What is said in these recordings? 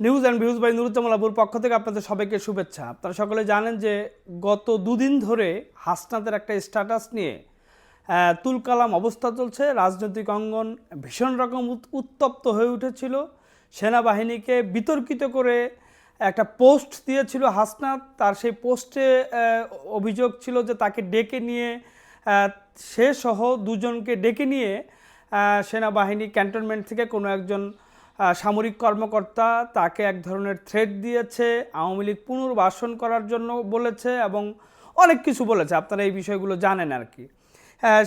News and views by Nuruzzaman আবুর পক্ষ থেকে আপনাদের সবাইকে শুভেচ্ছা। আপনারা সকলে জানেন যে গত দুদিন ধরে হাসনাতের একটা স্ট্যাটাস নিয়ে তুলকালাম অবস্থা চলছে। রাজনৈতিক অঙ্গন ভীষণ রকম উত- উত্তপ্ত হয়ে উঠেছিল। সেনাবাহিনীকে বিতর্কিত করে একটা পোস্ট দিয়েছিল হাসনাত। তার সেই পোস্টে অভিযোগ ছিল যে তাকে ডেকে নিয়ে সে সহ দুজনকে ডেকে নিয়ে সেনাবাহিনী ক্যান্টনমেন্ট থেকে কোনো একজন সামরিক কর্মকর্তা তাকে এক ধরনের থ্রেট দিয়েছে, আওয়ামী লীগ পুনর্বাসন করার জন্য বলেছে এবং অনেক কিছু বলেছে, আপনারা এই বিষয়গুলো জানেন আর কি।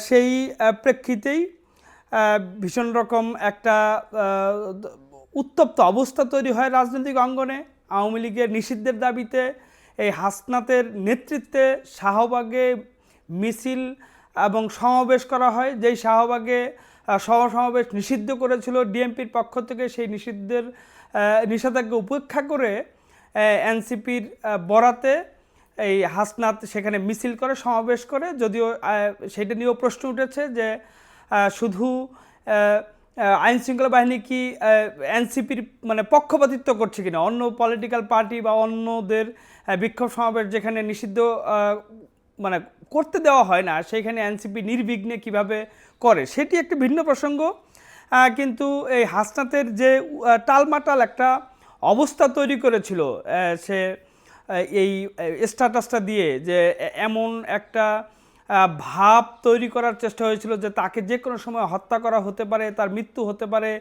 সেই প্রেক্ষিতেই ভীষণ রকম একটা উত্তপ্ত অবস্থা তৈরি হয় রাজনৈতিক অঙ্গনে। আওয়ামী লীগের নিষিদ্ধের দাবিতে এই হাসনাতের নেতৃত্বে শাহবাগে মিছিল এবং সমাবেশ করা হয়। যেই শাহবাগে সমাবেশ নিষিদ্ধ করেছিল। ডিএমপির পক্ষ থেকে সেই নিষিদ্ধের নিষেধাজ্ঞা উপেক্ষা করে এনসিপির বরাতে এই হাসনাত সেখানে মিছিল করে, সমাবেশ করে। যদিও সেটা নিয়েও প্রশ্ন উঠেছে যে শুধু আইন শৃঙ্খলা বাহিনী কি এনসিপির মানে পক্ষপাতিত্ব করছে কিনা? অন্য পলিটিক্যাল পার্টি বা অন্যদের বিক্ষোভ সমাবেশ যেখানে নিষিদ্ধ মানে করতে দেওয়া হয় না সেইখানে এনসিপি নির্বিঘ্নে কীভাবে করে, সেটি একটি ভিন্ন প্রসঙ্গ। কিন্তু এই হাসনাতের যে টালমাটাল একটা অবস্থা তৈরি করেছিল সে এই স্ট্যাটাসটা দিয়ে যে এমন একটা ভাব তৈরি করার চেষ্টা হয়েছিল যে, তাকে যে কোনো সময় হত্যা করা হতে পারে, তার মৃত্যু হতে পারে,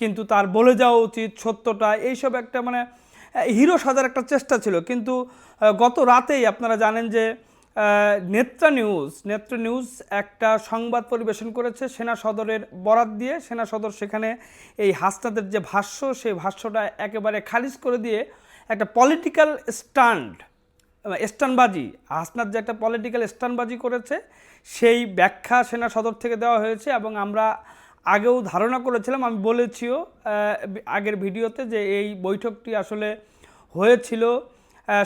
কিন্তু তার বলে যাওয়া উচিত, সত্যটা, এইসব একটা মানে হিরো সাজার একটা চেষ্টা ছিল। কিন্তু গত রাতেই আপনারা জানেন যে নেত্রা নিউজ। নেত্র নিউজ একটা সংবাদ পরিবেশন করেছে সেনা সদরের বরাত দিয়ে। সেনা সদর সেখানে এই হাসনাদের যে ভাষ্য, সেই ভাষ্যটা একেবারে খারিজ করে দিয়ে একটা পলিটিক্যাল স্ট্যান্ড স্টানবাজি হাসনাত যে একটা পলিটিক্যাল স্টানবাজি করেছে, সেই ব্যাখ্যা সেনা সদর থেকে দেওয়া হয়েছে এবং আমরা আগেও ধারণা করেছিলাম, আমি বলেছিও আগের ভিডিওতে যে এই বৈঠকটি আসলে হয়েছিল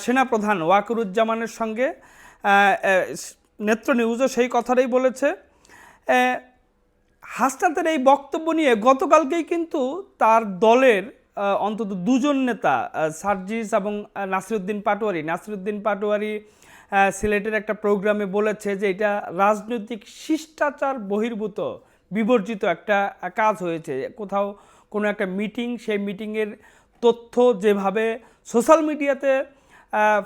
সেনাপ্রধান ওয়াকুরুজ্জামানের সঙ্গে। নেত্র নিউজও সেই কথাটাই বলেছে। হাসনাতের এই বক্তব্য নিয়ে গতকালকেই কিন্তু তার দলের অন্তত দুজন নেতা সার্জিস এবং নাসিরুদ্দিন পাটোয়ারি। নাসিরুদ্দিন পাটোয়ারি সিলেটের একটা প্রোগ্রামে বলেছে যে এটা রাজনৈতিক শিষ্টাচার বহির্ভূত, বিবর্জিত একটা কাজ হয়েছে। কোথাও কোনো একটা মিটিং, সেই মিটিংয়ের তথ্য যেভাবে সোশ্যাল মিডিয়াতে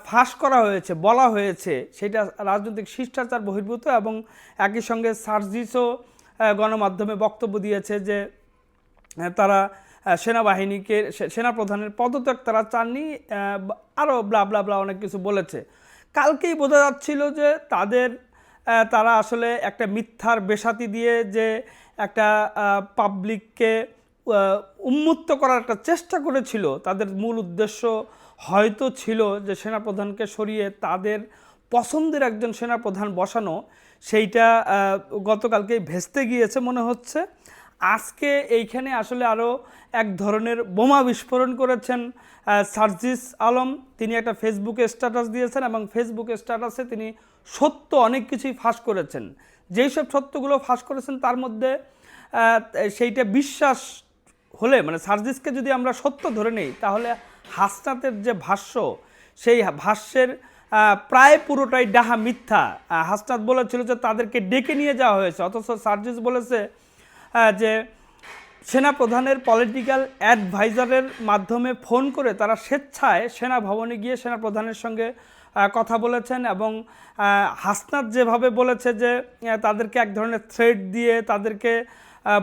ফাঁস করা হয়েছে, বলা হয়েছে। সেটা রাজনৈতিক শিষ্টাচার বহির্ভূত এবং একই সঙ্গে সার্জিসও গণমাধ্যমে বক্তব্য দিয়েছে যে তারা সেনাবাহিনীকে সেনাপ্রধানের পদত্যাগ তারা চাননি আরও ব্লা ব্লা ব্লা অনেক কিছু বলেছে। কালকেই বোঝা যাচ্ছিল যে তাদের তারা আসলে একটা মিথ্যার বেসাতি দিয়ে যে একটা পাবলিককে উন্মুক্ত করার একটা চেষ্টা করেছিল। তাদের মূল উদ্দেশ্য হয়তো ছিল যে সেনাপ্রধানকে সরিয়ে তাদের পছন্দের একজন সেনাপ্রধান বসানো, সেইটা গতকালকেই ভেস্তে গিয়েছে মনে হচ্ছে। আজকে এইখানে আসলে আরও এক ধরনের বোমা বিস্ফোরণ করেছেন সার্জিস আলম। তিনি একটা ফেসবুকে স্ট্যাটাস দিয়েছেন এবং ফেসবুকে স্ট্যাটাসে তিনি সত্য অনেক কিছুই ফাঁস করেছেন। যেই সব সত্যগুলো ফাঁস করেছেন, তার মধ্যে সেইটা বিশ্বাস হলে মানে সার্জিসকে যদি আমরা সত্য ধরে নেই, তাহলে হাসনাতের যে ভাষ্য, সেই ভাষ্যের প্রায় পুরোটাই ডাহা মিথ্যা। হাসনাত বলেছিল যে তাদেরকে ডেকে নিয়ে যাওয়া হয়েছে। অথচ সার্জিস বলেছে যে সেনা প্রধানের পলিটিক্যাল অ্যাডভাইজারের মাধ্যমে ফোন করে তারা স্বেচ্ছায় সেনা ভবনে গিয়ে সেনা প্রধানের সঙ্গে কথা বলেছেন এবং হাসনাত যেভাবে বলেছে যে তাদেরকে এক ধরনের থ্রেড দিয়ে তাদেরকে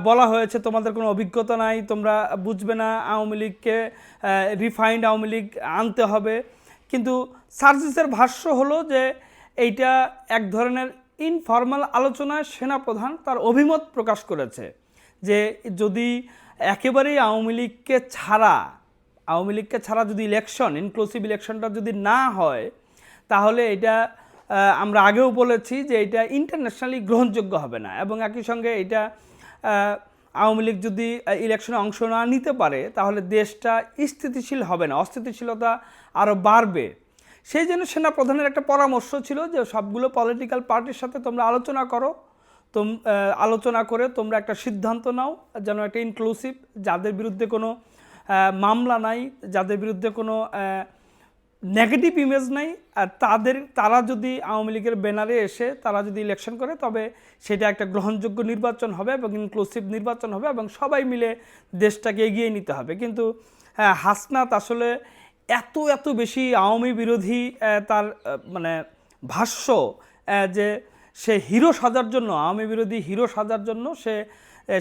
বলা হয়েছে, তোমাদের কোনো অভিজ্ঞতা নাই, তোমরা বুঝবে না, আওয়ামী লীগকে রিফাইন্ড আওয়ামী লীগ আনতে হবে। কিন্তু সার্জিসের ভাষ্য হলো যে, এইটা এক ধরনের ইনফর্মাল আলোচনায় সেনাপ্রধান তার অভিমত প্রকাশ করেছে যে, যদি একেবারেই আওয়ামী লীগকে ছাড়া, আওয়ামী লীগকে ছাড়া যদি ইলেকশন ইনক্লুসিভ ইলেকশনটা যদি না হয়, তাহলে এটা আমরা আগেও বলেছি যে, এটা ইন্টারন্যাশনালি গ্রহণযোগ্য হবে না। এবং একই সঙ্গে এটা আওয়ামী লীগ যদি ইলেকশনে অংশ না নিতে পারে, তাহলে দেশটা স্থিতিশীল হবে না, অস্থিতিশীলতা আরও বাড়বে। সেই জন্য সেনাপ্রধানের একটা পরামর্শ ছিল যে, সবগুলো পলিটিক্যাল পার্টির সাথে তোমরা আলোচনা করো। তোম আলোচনা করে তোমরা একটা সিদ্ধান্ত নাও, যেন একটা ইনক্লুসিভ যাদের বিরুদ্ধে কোনো মামলা নাই, যাদের বিরুদ্ধে কোনো নেগেটিভ ইমেজ নাই আর তাদের তারা যদি আওয়ামী লীগের ব্যানারে এসে তারা যদি ইলেকশন করে তবে সেটা একটা গ্রহণযোগ্য নির্বাচন হবে এবং ইনক্লুসিভ নির্বাচন হবে এবং সবাই মিলে দেশটাকে এগিয়ে নিতে হবে। কিন্তু আহ, হাসনাত আসলে এত এত বেশি আওয়ামী বিরোধী তার মানে ভাষ্য যে সে হিরো সাজার জন্য আওয়ামী বিরোধী হিরো সাজার জন্য সে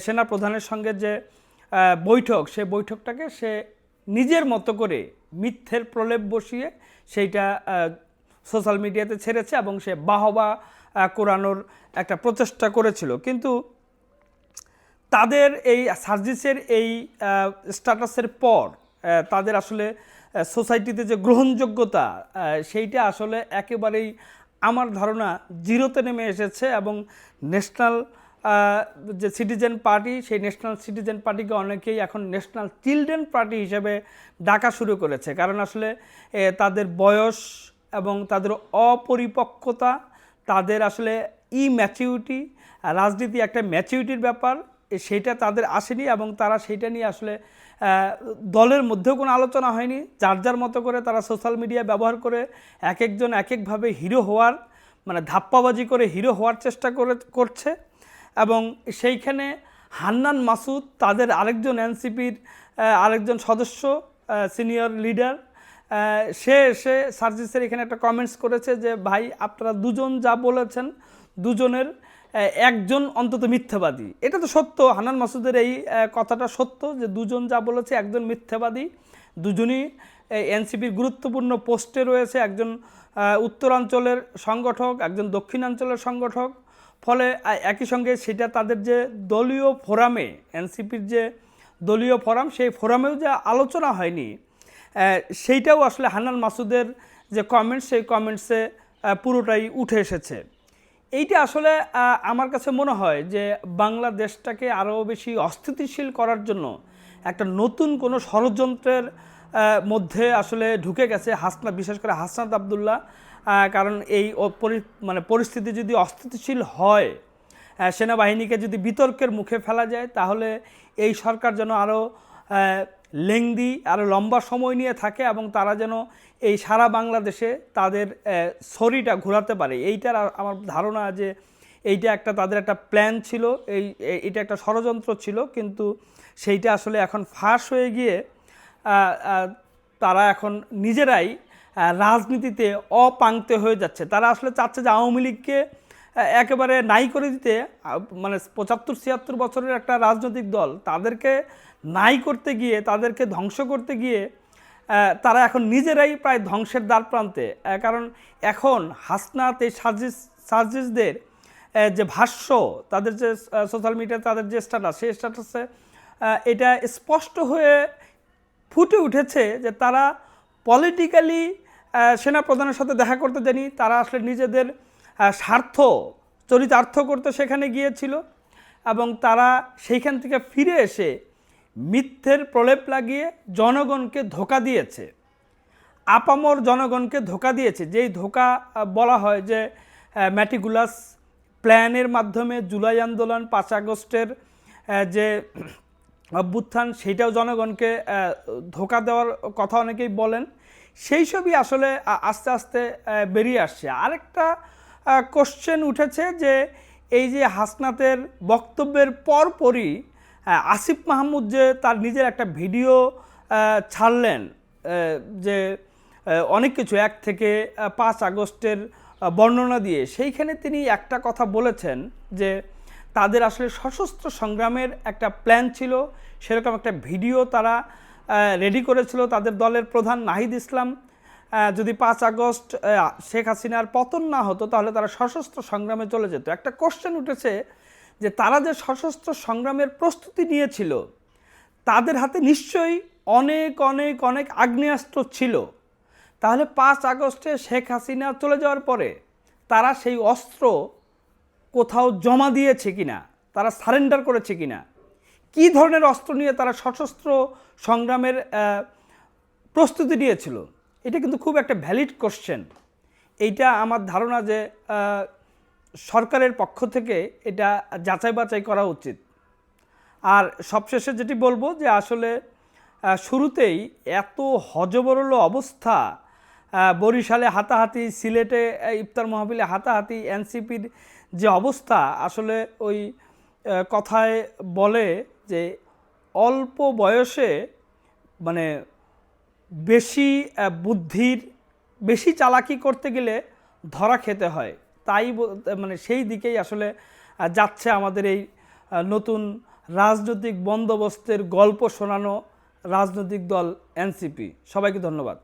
সেনা প্রধানের সঙ্গে যে বৈঠক সে বৈঠকটাকে সে নিজের মতো করে মিথ্যের প্রলেপ বসিয়ে সেইটা সোশ্যাল মিডিয়াতে ছেড়েছে এবং সে বাহবা কোরানোর একটা প্রচেষ্টা করেছিল। কিন্তু তাদের এই সার্জিসের এই স্ট্যাটাসের পর তাদের আসলে সোসাইটিতে যে গ্রহণযোগ্যতা সেইটা আসলে একেবারেই আমার ধারণা জিরোতে নেমে এসেছে এবং ন্যাশনাল যে সিটিজেন পার্টি, সেই ন্যাশনাল সিটিজেন পার্টিকে অনেকেই এখন ন্যাশনাল চিলড্রেন পার্টি হিসেবে ডাকা শুরু করেছে। কারণ আসলে তাদের বয়স এবং তাদের অপরিপক্কতা, তাদের আসলে ই ম্যাচিউরিটি রাজনীতি একটা ম্যাচিউরিটির ব্যাপার, এ সেইটা তাদের আসেনি এবং তারা সেইটা নিয়ে আসলে দলের মধ্যেও কোনো আলোচনা হয়নি। যার যার মতো করে তারা সোশ্যাল মিডিয়া ব্যবহার করে এক একজন এক একভাবে হিরো হওয়ার মানে ধাপ্পাবাজি করে হিরো হওয়ার চেষ্টা করে, করছে। এবং সেইখানে হান্নান মাসুদ, তাদের আরেকজন এনসিপির আরেকজন সদস্য সিনিয়র লিডার সে এসে সার্জিসের এখানে একটা কমেন্টস করেছে যে, ভাই, আপনারা দুজন যা বলেছেন, দুজনের একজন অন্তত মিথ্যাবাদী। এটা তো সত্য, হান্নান মাসুদের এই কথাটা সত্য যে, দুজন যা বলেছে, একজন মিথ্যাবাদী, দুজনই এনসিপির গুরুত্বপূর্ণ পোস্টে রয়েছে। একজন উত্তরাঞ্চলের সংগঠক, একজন দক্ষিণাঞ্চলের সংগঠক ফলে একই সঙ্গে সেটা তাদের যে দলীয় ফোরামে, এনসিপির যে দলীয় ফোরাম, সেই ফোরামেও যে আলোচনা হয়নি সেইটাও আসলে হান্নান মাসুদের যে কমেন্টস সেই কমেন্টসে পুরোটাই উঠে এসেছে। এইটা আসলে আমার কাছে মনে হয় যে বাংলাদেশটাকে আরও বেশি অস্থিতিশীল করার জন্য একটা নতুন কোনো ষড়যন্ত্রের মধ্যে আসলে ঢুকে গেছে হাসনা, বিশেষ করে হাসনাত আবদুল্লাহ। কারণ এই মানে পরিস্থিতি যদি অস্থিতিশীল হয় সেনাবাহিনীকে যদি বিতর্কের মুখে ফেলা যায়, তাহলে এই সরকার যেন আরও লেংদি আরও লম্বা সময় নিয়ে থাকে এবং তারা যেন এই সারা বাংলাদেশে তাদের ছড়িটা ঘোরাতে পারে। এইটার আমার ধারণা যে এইটা একটা তাদের একটা প্ল্যান ছিল, এই এটা একটা ষড়যন্ত্র ছিল, কিন্তু সেইটা আসলে এখন ফাঁস হয়ে গিয়ে তারা এখন নিজেরাই রাজনীতিতে অপাংতে হয়ে যাচ্ছে। তারা আসলে চাচ্ছে যে আওয়ামী লীগকে একেবারে নাই করে দিতে মানে পঁচাত্তর ছিয়াত্তর বছরের একটা রাজনৈতিক দল তাদেরকে নাই করতে গিয়ে তাদেরকে ধ্বংস করতে গিয়ে তারা এখন নিজেরাই প্রায় ধ্বংসের দ্বার প্রান্তে। কারণ এখন হাসনাত এই সার্জিস সার্জিসদের আহ, যে ভাষ্য তাদের যে সোশ্যাল মিডিয়া তাদের যে স্ট্যাটাস সেই স্ট্যাটাসে এটা স্পষ্ট হয়ে ফুটে উঠেছে যে তারা পলিটিক্যালি সেনাপ্রধানের সাথে দেখা করতে জানি তারা আসলে নিজেদের স্বার্থ চরিতার্থ করতে সেখানে গিয়েছিল এবং তারা সেইখান থেকে ফিরে এসে মিথ্যের প্রলেপ লাগিয়ে জনগণকে ধোকা দিয়েছে। আপামর জনগণকে ধোকা দিয়েছে। যেই ধোকা বলা হয় যে ম্যাটিকুলাস প্ল্যানের মাধ্যমে জুলাই আন্দোলন পাঁচ আগস্টের যে অভ্যুত্থান, সেইটাও জনগণকে ধোকা দেওয়ার কথা অনেকেই বলেন। সেই সবই আসলে আস্তে আস্তে বেরিয়ে আসছে। আরেকটা কোশ্চেন উঠেছে যে, এই যে হাসনাতের বক্তব্যের পরপরই আসিফ মাহমুদ যে তার নিজের একটা ভিডিও ছাড়লেন যে অনেক কিছু, এক থেকে পাঁচ আগস্টের বর্ণনা দিয়ে, সেইখানে তিনি একটা কথা বলেছেন যে, তাদের আসলে সশস্ত্র সংগ্রামের একটা প্ল্যান ছিল, সেরকম একটা ভিডিও তারা রেডি করেছিল তাদের দলের প্রধান নাহিদ ইসলাম। যদি পাঁচ আগস্ট শেখ হাসিনার পতন না হতো, তাহলে তারা সশস্ত্র সংগ্রামে চলে যেত। একটা কোশ্চেন উঠেছে যে তারা যে সশস্ত্র সংগ্রামের প্রস্তুতি নিয়েছিল, তাদের হাতে নিশ্চয়ই অনেক অনেক অনেক আগ্নেয়াস্ত্র ছিল। তাহলে পাঁচ আগস্টে শেখ হাসিনা চলে যাওয়ার পরে তারা সেই অস্ত্র কোথাও জমা দিয়েছে কিনা, তারা সারেন্ডার করেছে কিনা কী ধরনের অস্ত্র নিয়ে তারা সশস্ত্র সংগ্রামের প্রস্তুতি নিয়েছিল? এটা কিন্তু খুব একটা ভ্যালিড কোশ্চেন এইটা আমার ধারণা যে সরকারের পক্ষ থেকে এটা যাচাই বাছাই করা উচিত। আর সবশেষে যেটি বলব যে আসলে শুরুতেই এত হজবরল অবস্থা বরিশালে হাতাহাতি, সিলেটে ইফতার মাহফিলে হাতাহাতি, এনসিপির যে অবস্থা, আসলে ওই কথায় বলে যে অল্প বয়সে মানে বেশি বুদ্ধির, বেশি চালাকি করতে গেলে ধরা খেতে হয়। তাই মানে সেই দিকেই আসলে যাচ্ছে আমাদের এই নতুন রাজনৈতিক বন্দোবস্তের গল্প শোনানো রাজনৈতিক দল এনসিপি। সবাইকে ধন্যবাদ।